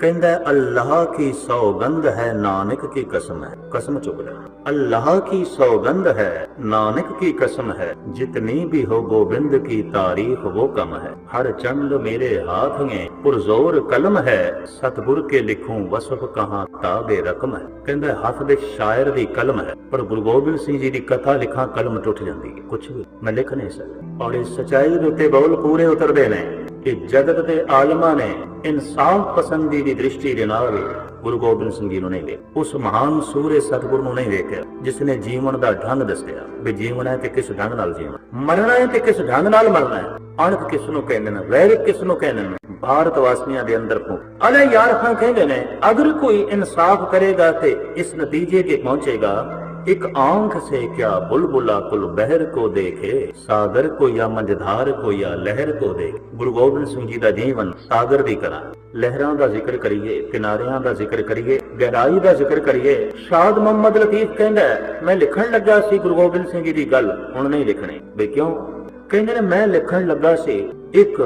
ਕਹਿੰਦਾ, ਅੱਲਾਹ ਕੀ ਸੌਗੰਧ ਹੈ ਨਾਨਕ ਕੀ ਕਸਮ ਹੈ। ਕਸਮ ਚੁੱਕ ਲੈ। ਅੱਲਾਹ ਕੀ ਸੌਗੰਧ ਹੈ ਨਾਨਕ ਕੀ ਕਸਮ ਹੈ? ਜਿਤਨੀ ਵੀ ਹੋ ਗੋਬਿੰਦ ਕੀ ਤਾਰੀਫ ਉਹ ਕਮ ਹੈ। ਹਰ ਚੰਦ ਮੇਰੇ ਹਾਥ ਮੇ ਪੁਰਜ਼ੋਰ ਕਲਮ ਹੈ। ਸਤਗੁਰ ਕੇ ਲਿਖੂੰ ਵਸਫ ਕਹਾ ਤਾਬੇ ਰਕਮ ਹੈ। ਕਹਿੰਦਾ, ਹੱਥ ਦੇ ਸ਼ਾਇਰ ਦੀ ਕਲਮ ਹੈ, ਪਰ ਗੁਰੂ ਗੋਬਿੰਦ ਸਿੰਘ ਜੀ ਦੀ ਕਥਾ ਲਿਖਾਂ ਕਲਮ ਟੁੱਟ ਜਾਂਦੀ। ਹੈ ਕੁਝ ਵੀ ਮੈਂ ਲਿਖ ਨਹੀਂ ਸਕਦਾ। ਔਰ ਇਸ ਸਚਾਈ ਦੇ ਉੱਤੇ ਬੋਲ ਪੂਰੇ ਉਤਰਦੇ ਨੇ। ਕਿ ਜਗਤ ਦੇ ਆਲਮਾਂ ਨੇ ਇਨਸਾਫ ਪਸੰਦੀ ਦੀ ਦ੍ਰਿਸ਼ਟੀ ਦੇ ਨਾਲ ਗੁਰੂ ਗੋਬਿੰਦ ਸਿੰਘ ਜੀ ਨੂੰ ਨਹੀਂ ਵੇਖਿਆ। ਉਸ ਮਹਾਨ ਸੂਰੇ ਸਤਿਗੁਰੂ ਨੂੰ ਨਹੀਂ ਵੇਖਿਆ। ਜਿਸ ਨੇ ਜੀਵਨ ਦਾ ਢੰਗ ਦੱਸਿਆ ਵੀ ਜੀਵਨ ਹੈ ਤੇ ਕਿਸ ਢੰਗ ਨਾਲ ਜੀਵਨ ਮਰਨਾ ਹੈ ਤੇ ਕਿਸ ਢੰਗ ਨਾਲ ਮਰਨਾ ਹੈ। ਅਣਖ ਕਿਸ ਨੂੰ ਕਹਿੰਦੇ ਨੇ ਵੈਰ ਕਿਸ ਨੂੰ ਕਹਿੰਦੇ ਨੇ? ਭਾਰਤ ਵਾਸੀਆਂ ਦੇ ਅੰਦਰ ਕੋ ਅਲੇ ਯਾਰ ਖਾਂ ਕਹਿੰਦੇ ਨੇ, ਅਗਰ ਕੋਈ ਇਨਸਾਫ ਕਰੇਗਾ ਤੇ ਇਸ ਨਤੀਜੇ ਤੇ ਪਹੁੰਚੇਗਾ एक आंख से क्या बुलबुला कुल बहर को देखे सागर को या मंझधार को या लहर को देखे ਗੁਰੂ ਗੋਬਿੰਦ ਸਿੰਘ ਜੀ ਦਾ ਜੀਵਨ ਸਾਗਰ ਦੀ ਤਰ੍ਹਾਂ ਲਹਿਰਾਂ ਦਾ ਜ਼ਿਕਰ ਕਰੀਏ ਕਿਨਾਰਿਆਂ ਦਾ ਜ਼ਿਕਰ ਕਰੀਏ ਗਹਿਰਾਈ ਦਾ ਜ਼ਿਕਰ ਕਰੀਏ ਸ਼ਾਦ ਮੁਹੰਮਦ ਲਤੀਫ ਕਹਿੰਦਾ ਹੈ, ਮੈਂ ਲਿਖਣ ਲੱਗਾ ਸੀ ਗੁਰੂ ਗੋਬਿੰਦ ਸਿੰਘ ਜੀ ਦੀ ਗੱਲ ਹੁਣ ਨਹੀਂ ਲਿਖਣੀ ਵੀ ਕਿਉਂ ਕਹਿੰਦੇ ਨੇ ਮੈਂ ਲਿਖਣ ਲੱਗਾ ਸੀ ਇੱਕ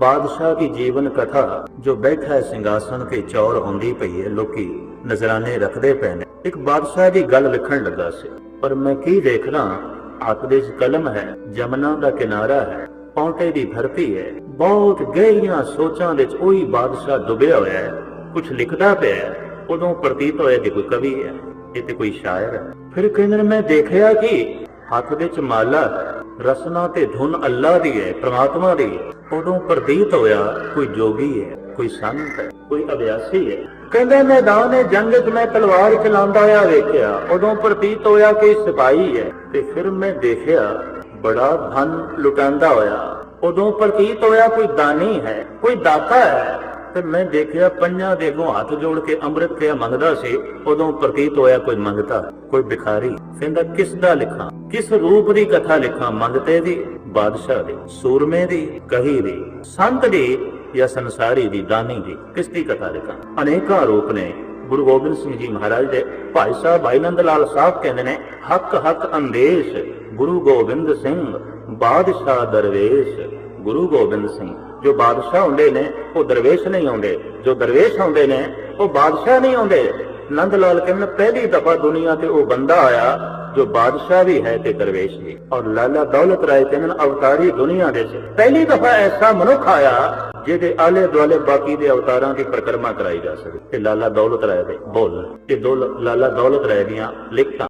ਬਾਦਸ਼ਾਹ ਦੀ ਜੀਵਨ ਕਥਾ ਜੋ ਬੈਠਾ ਹੈ ਸਿੰਘਾਸਣ ਤੇ ਚੌਰ ਹੁੰਦੀ ਪਈ ਹੈ ਲੋਕੀ ਨਜ਼ਰਾਨੇ ਰੱਖਦੇ ਪਏ ਨੇ। ਇੱਕ ਬਾਦਸ਼ਾਹ ਦੀ ਗੱਲ ਲਿਖਣ ਲੱਗਾ ਸੀ, ਪਰ ਮੈਂ ਕੀ ਦੇਖਣਾ ਹੱਥ ਦੇ ਕਲਮ ਹੈ, ਜਮਨਾ ਦਾ ਕਿਨਾਰਾ ਹੈ, ਪੌਂਟੇ ਦੀ ਧਰਤੀ ਹੈ। ਬਹੁਤ ਗਹਿਰੀਆਂ ਸੋਚਾਂ ਵਿੱਚ ਉਹੀ ਬਾਦਸ਼ਾਹ ਡੁੱਬਿਆ ਹੋਇਆ ਹੈ। ਕੁਝ ਲਿਖਦਾ ਪਿਆ ਹੈ, ਉਦੋਂ ਪ੍ਰਤੀਤ ਹੋਇਆ ਕਿ ਕੋਈ ਕਵੀ ਹੈ, ਇਹ ਤੇ ਕੋਈ ਸ਼ਾਇਰ ਹੈ। ਫਿਰ ਕਹਿੰਦੇ ਨੇ, ਮੈਂ ਦੇਖਿਆ ਕਿ ਹੱਥ ਵਿੱਚ ਮਾਲਾ ਰਸਨਾ ਤੇ ਧੁਨ ਅੱਲਾ ਦੀ ਹੈ, ਪ੍ਰਮਾਤਮਾ ਦੀ ਉਦੋਂ ਪ੍ਰਤੀਤ ਹੋਇਆ, ਕੋਈ ਜੋਗੀ ਹੈ। ਕੋਈ ਸੰਤ ਹੈ ਕੋਈ ਅਭਿਆਸੀ ਹੈ। ਕਹਿੰਦੇ, ਮੈਦਾਨ ਜੰਗ 'ਚ ਮੈਂ ਤਲਵਾਰ ਚਲਾਉਂਦਾ ਹੋਇਆ ਵੇਖਿਆ। ਉਦੋਂ ਪ੍ਰਤੀਤ ਹੋਇਆ ਕਿ ਸਿਪਾਹੀ ਹੈ। ਤੇ ਫਿਰ ਮੈਂ ਦੇਖਿਆ, ਬੜਾ ਧਨ ਲੁਟਾਉਂਦਾ ਹੋਇਆ। ਉਦੋਂ ਪ੍ਰਤੀਤ ਹੋਇਆ, ਕੋਈ ਦਾਨੀ ਹੈ, ਕੋਈ ਦਾਤਾ ਹੈ। ਤੇ ਮੈਂ ਦੇਖਿਆ, ਪੰਜਾਂ ਦੇ ਅੱਗੋਂ ਹੱਥ ਜੋੜ ਕੇ ਅੰਮ੍ਰਿਤ ਪਿਆ ਮੰਗਦਾ ਸੀ। ਉਦੋਂ ਪ੍ਰਤੀਤ ਹੋਇਆ, ਕੋਈ ਮੰਗਤਾ, ਕੋਈ ਭਿਖਾਰੀ। ਕਹਿੰਦਾ, ਕਿਸ ਦਾ ਲਿਖਾਂ? ਕਿਸ ਰੂਪ ਦੀ ਕਥਾ ਲਿਖਾਂ? ਮੰਗਤੇ ਦੀ, ਬਾਦਸ਼ਾਹ ਦੀ, ਸੂਰਮੇ ਦੀ, ਕਹੀ ਦੀ। ਸੰਤ ਦੀ ਜਾਂ ਸੰਸਾਰੀ ਦੀ ਦਾਨੀ ਦੀ ਕਿਸ ਕਥਾ ਲਿਖਾਂ ਅਨੇਕਾਂ ਰੂਪ ਨੇ ਗੁਰੂ ਗੋਬਿੰਦ ਸਿੰਘ ਜੀ ਮਹਾਰਾਜ ਦੇ ਭਾਈ ਸਾਹਿਬ ਭਾਈ ਨੰਦ ਲਾਲ ਸਾਹਿਬ ਕਹਿੰਦੇ ਨੇ ਹੱਕ ਹੱਕ ਅੰਦੇਸ਼ ਗੁਰੂ ਗੋਬਿੰਦ ਸਿੰਘ ਬਾਦਸ਼ਾਹ ਦਰਵੇਸ਼ ਗੁਰੂ ਗੋਬਿੰਦ ਸਿੰਘ ਜੋ ਬਾਦਸ਼ਾਹ ਹੁੰਦੇ ਨੇ ਉਹ ਦਰਵੇਸ਼ ਨਹੀਂ ਆਉਂਦੇ ਜੋ ਦਰਵੇਸ਼ ਆਉਂਦੇ ਨੇ ਉਹ ਬਾਦਸ਼ਾਹ ਨਹੀਂ ਆਉਂਦੇ ਨੰਦ ਲਾਲ ਕਹਿੰਦੇ ਪਹਿਲੀ ਦਫਾ ਦੁਨੀਆ ਤੇ ਉਹ ਬੰਦਾ ਆਇਆ ਜੋ ਬਾਦਸ਼ਾਹ ਵੀ ਹੈ ਤੇ ਦਰਵੇਸ਼ ਵੀ ਔਰ ਲਾਲਾ ਦੌਲਤ ਰਾਏ ਕਹਿੰਦੇ ਅਵਤਾਰੀ ਦੁਨੀਆ ਦੇ ਪਹਿਲੀ ਦਫਾ ਐਸਾ ਮਨੁੱਖ ਆਇਆ ਜਿਹਦੇ ਆਲੇ ਦੁਆਲੇ ਬਾਕੀ ਦੇ ਅਵਤਾਰਾਂ ਦੀ ਪ੍ਰਕਰਮਾ ਕਰਾਈ ਜਾ ਸਕੇ। ਤੇ ਲਾਲਾ ਦੌਲਤ ਰਾਏ ਦੇ ਬੋਲ। ਤੇ ਦੋ ਲਾਲਾ ਦੌਲਤ ਰਾਏ ਦੀਆਂ ਲਿਖਤਾਂ।